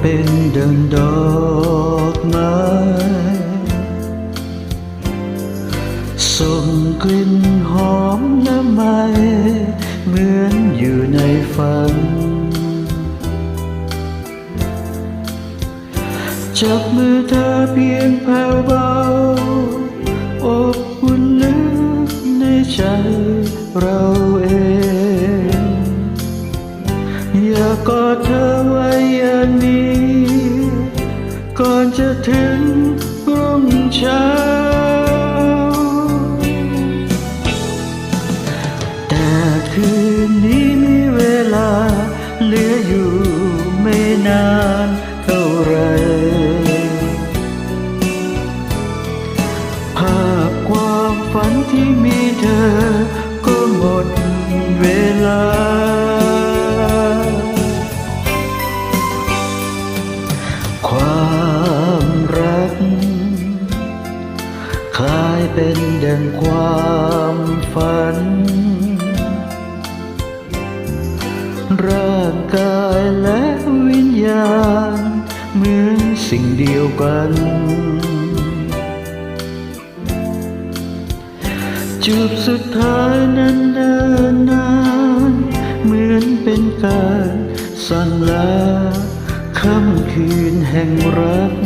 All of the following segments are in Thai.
เป็นดังดอกไม้ส่งกลิ่นหอมละไมเหมือนอยู่ในฝัน จับมือเธอเพียงแผ่วเบาอบอุ่นลึกในใจเรา อนจะถึงรุ่งเช้า แต่คืนนี้มีเวลา เหลืออยู่ไม่นานเท่าไร ภาพความฝันที่มีเธอ ก็หมดเวลา ดงความฝัน ร่างกายและวิญญาณ เหมือนสิ่งเดียวกันจูบสุดท้ายนั้นเดินนาน เหมือนเป็นการสั่งลาค่ำคืนแห่งรัก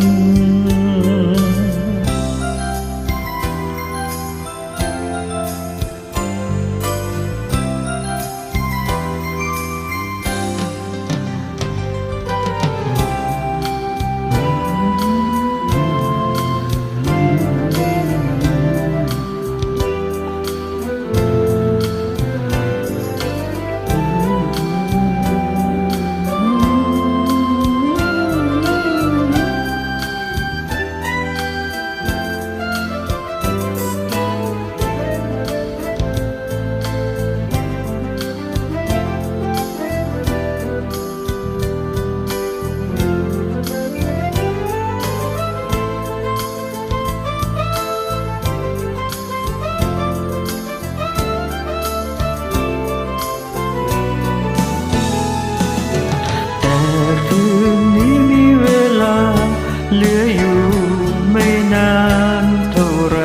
เหลืออยู่ไม่นานเท่าไร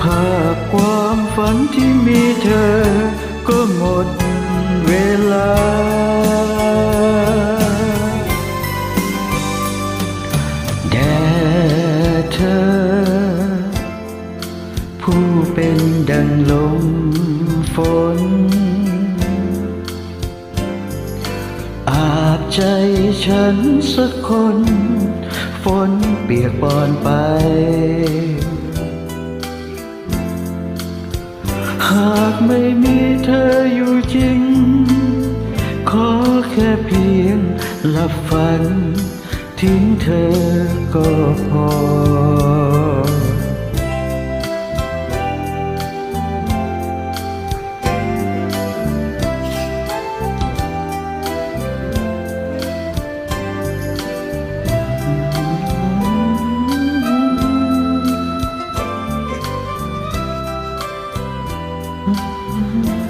ภาพความฝันที่มีเธอ ก็หมดเวลา แด่เธอ ผู้เป็นดังลมฝน ใจฉันสักคน ฝนเปียกปอนไป หากไม่มีเธออยู่จริง ขอแค่เพียงหลับฝัน ทิ้งเธอก็พอ Mm-hmm. mm-hmm.